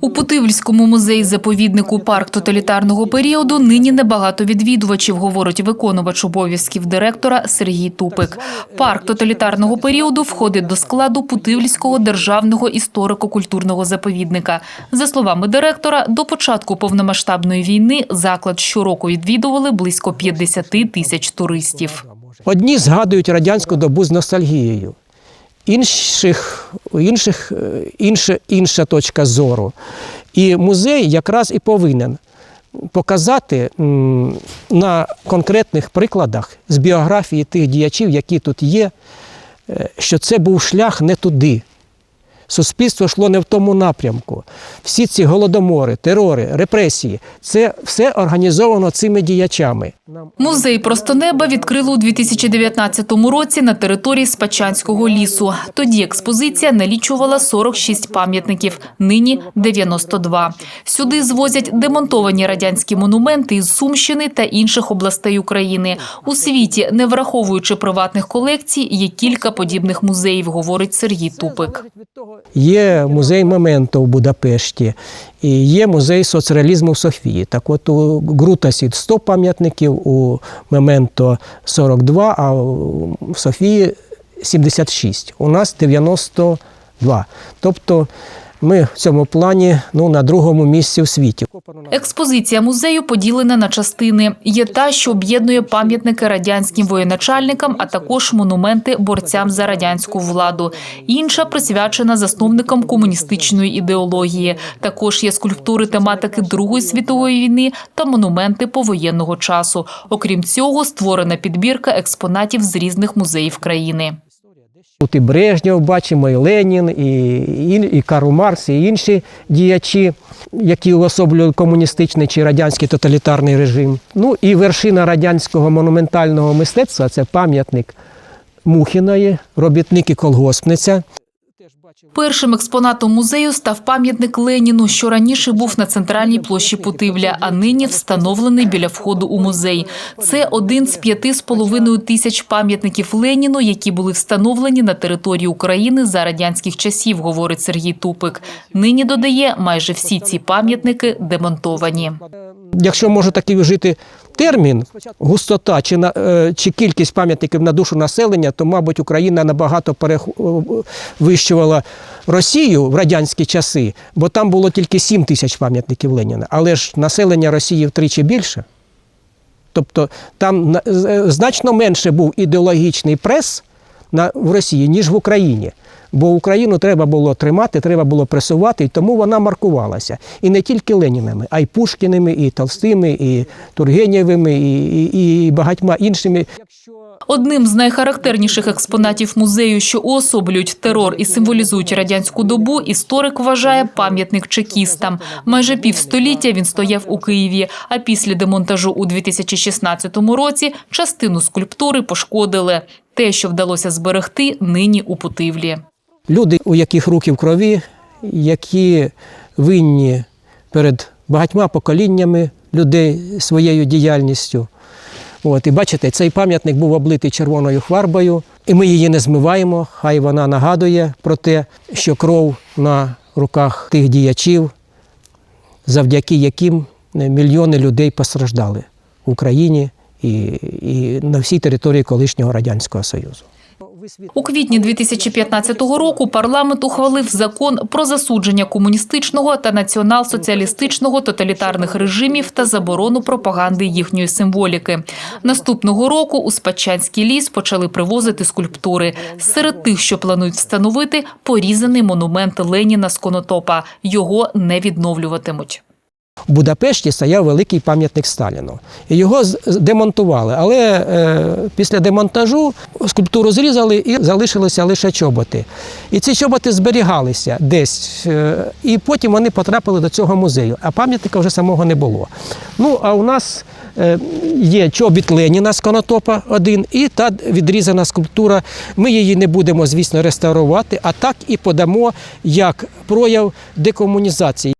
У Путивльському музеї заповіднику парк тоталітарного періоду нині небагато відвідувачів, говорить виконувач обов'язків директора Сергій Тупик. Парк тоталітарного періоду входить до складу Путивльського державного історико-культурного заповідника. За словами директора, до початку повномасштабної війни заклад щороку відвідували близько 50 тисяч туристів. Одні згадують радянську добу з ностальгією, інших, інших е, інша, інша точка зору. І музей якраз і повинен показати на конкретних прикладах з біографії тих діячів, які тут є, е, що це був шлях не туди. Суспільство йшло не в тому напрямку. Всі ці голодомори, терори, репресії це все організовано цими діячами. Музей «Просто неба» відкрили у 2019 році на території Спачанського лісу. Тоді експозиція налічувала 46 пам'ятників, нині 92. Сюди звозять демонтовані радянські монументи із Сумщини та інших областей України. У світі, не враховуючи приватних колекцій, є кілька подібних музеїв, говорить Сергій Тупик. Є музей Мементо в Будапешті, і є музей соцреалізму в Софії. Так от у Грутасі 100 пам'ятників, у Мементо 42, а в Софії 76. У нас 92. Тобто ми в цьому плані ну, на другому місці в світі. Експозиція музею поділена на частини. Є та, що об'єднує пам'ятники радянським воєначальникам, а також монументи борцям за радянську владу. Інша присвячена засновникам комуністичної ідеології. Також є скульптури тематики Другої світової війни та монументи повоєнного часу. Окрім цього, створена підбірка експонатів з різних музеїв країни. Тут і Брежнєв бачимо, і Ленін, і, і, Карл Маркс, і інші діячі, які уособлюють комуністичний чи радянський тоталітарний режим. Ну і вершина радянського монументального мистецтва це пам'ятник Мухіної, робітник і колгоспниця. Першим експонатом музею став пам'ятник Леніну, що раніше був на центральній площі Путивля, а нині встановлений біля входу у музей. Це один з п'яти з половиною тисяч пам'ятників Леніну, які були встановлені на території України за радянських часів, говорить Сергій Тупик. Нині додає, майже всі ці пам'ятники демонтовані. Якщо можу такий вжити термін густота чи, на, е, чи кількість пам'ятників на душу населення, то, мабуть, Україна набагато перевищувала Росію в радянські часи, бо там було тільки 7 тисяч пам'ятників Леніна. Але ж населення Росії втричі більше. Тобто там значно менше був ідеологічний прес на, в Росії, ніж в Україні. Бо Україну треба було тримати, треба було пресувати, і тому вона маркувалася. І не тільки Ленінами, а й Пушкіними, і Толстими, і Тургенєвими, і, і, і багатьма іншими. Одним з найхарактерніших експонатів музею, що уособлюють терор і символізують радянську добу, історик вважає пам'ятник чекістам. Майже півстоліття він стояв у Києві. А після демонтажу у 2016 році частину скульптури пошкодили. Те, що вдалося зберегти, нині у Путивлі. Люди, у яких руки в крові, які винні перед багатьма поколіннями людей своєю діяльністю. От, і бачите, цей пам'ятник був облитий червоною фарбою, і ми її не змиваємо. Хай вона нагадує про те, що кров на руках тих діячів, завдяки яким мільйони людей постраждали в Україні і, і на всій території колишнього Радянського Союзу. У квітні 2015 року парламент ухвалив закон про засудження комуністичного та націонал-соціалістичного тоталітарних режимів та заборону пропаганди їхньої символіки. Наступного року у Спадчанський ліс почали привозити скульптури. Серед тих, що планують встановити, порізаний монумент Леніна з Конотопа. Його не відновлюватимуть. В Будапешті стояв великий пам'ятник Сталіну. Його демонтували. Але е, після демонтажу скульптуру зрізали і залишилися лише чоботи. І ці чоботи зберігалися десь. Е, і потім вони потрапили до цього музею. А пам'ятника вже самого не було. Ну, а у нас е, є чобіт Леніна з Конотопа один і та відрізана скульптура. Ми її не будемо, звісно, реставрувати, а так і подамо як прояв декомунізації.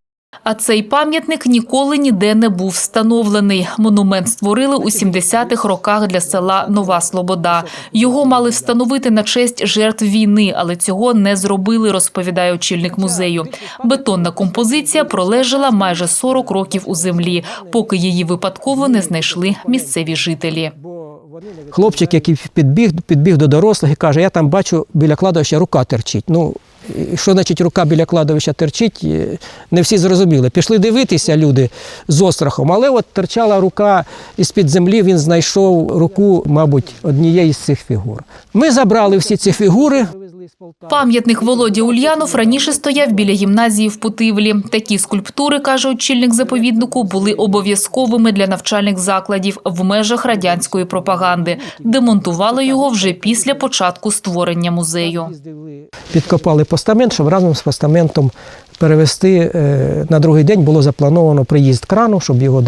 А цей пам'ятник ніколи ніде не був встановлений. Монумент створили у 70-х роках для села Нова Слобода. Його мали встановити на честь жертв війни, але цього не зробили, розповідає очільник музею. Бетонна композиція пролежала майже 40 років у землі, поки її випадково не знайшли місцеві жителі. Хлопчик, який підбіг, підбіг до дорослих і каже, я там бачу біля кладовища рука терчить. Ну, що значить рука біля кладовища терчить, е, не всі зрозуміли. Пішли дивитися люди з острахом, але от терчала рука із-під землі, він знайшов руку, мабуть, однієї з цих фігур. Ми забрали всі ці фігури. Пам'ятник Володі Ульянов раніше стояв біля гімназії в Путивлі. Такі скульптури, каже очільник заповіднику, були обов'язковими для навчальних закладів в межах радянської пропаганди. Демонтували його вже після початку створення музею. Підкопали постамент, щоб разом з постаментом перевести. е, На другий день було заплановано приїзд крану, щоб його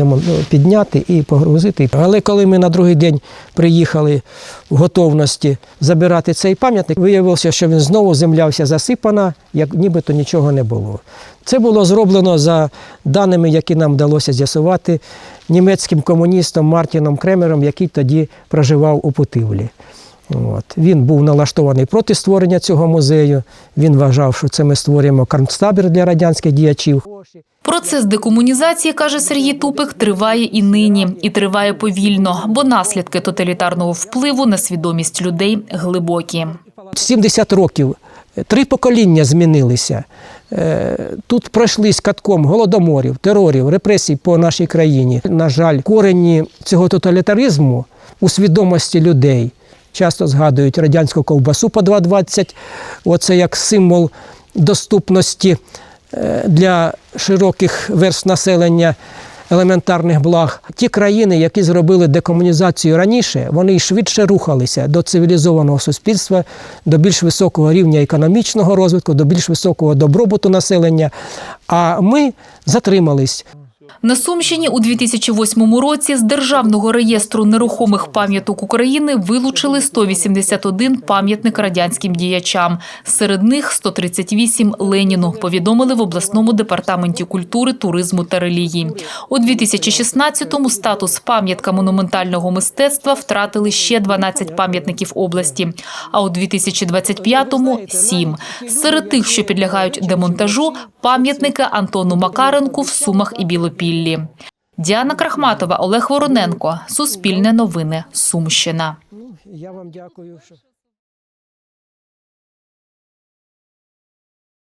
підняти і погрузити. Але коли ми на другий день приїхали в готовності забирати цей пам'ятник, виявилося, що він знову земля вся засипана, як нібито нічого не було. Це було зроблено за даними, які нам вдалося з'ясувати німецьким комуністом Мартіном Кремером, який тоді проживав у Путивлі. От. Він був налаштований проти створення цього музею. Він вважав, що це ми створюємо карнстабір для радянських діячів. Процес декомунізації, каже Сергій Тупик, триває і нині, і триває повільно, бо наслідки тоталітарного впливу на свідомість людей глибокі. 70 років, три покоління змінилися. Е, Тут пройшли з катком голодоморів, терорів, репресій по нашій країні. На жаль, корені цього тоталітаризму у свідомості людей. Часто згадують радянську ковбасу по 2,20, оце як символ доступності е, для широких верств населення елементарних благ. Ті країни, які зробили декомунізацію раніше, вони швидше рухалися до цивілізованого суспільства, до більш високого рівня економічного розвитку, до більш високого добробуту населення. А ми затримались. На Сумщині у 2008 році з Державного реєстру нерухомих пам'яток України вилучили 181 пам'ятник радянським діячам. Серед них 138 Леніну, повідомили в обласному департаменті культури, туризму та релігії. У 2016-му статус пам'ятка монументального мистецтва втратили ще 12 пам'ятників області, а у 2025-му – 7. Серед тих, що підлягають демонтажу, пам'ятники Антону Макаренку в Сумах і Білопіллі. Діана Крахматова, Олег Вороненко. Суспільне новини. Сумщина. Я вам дякую. що-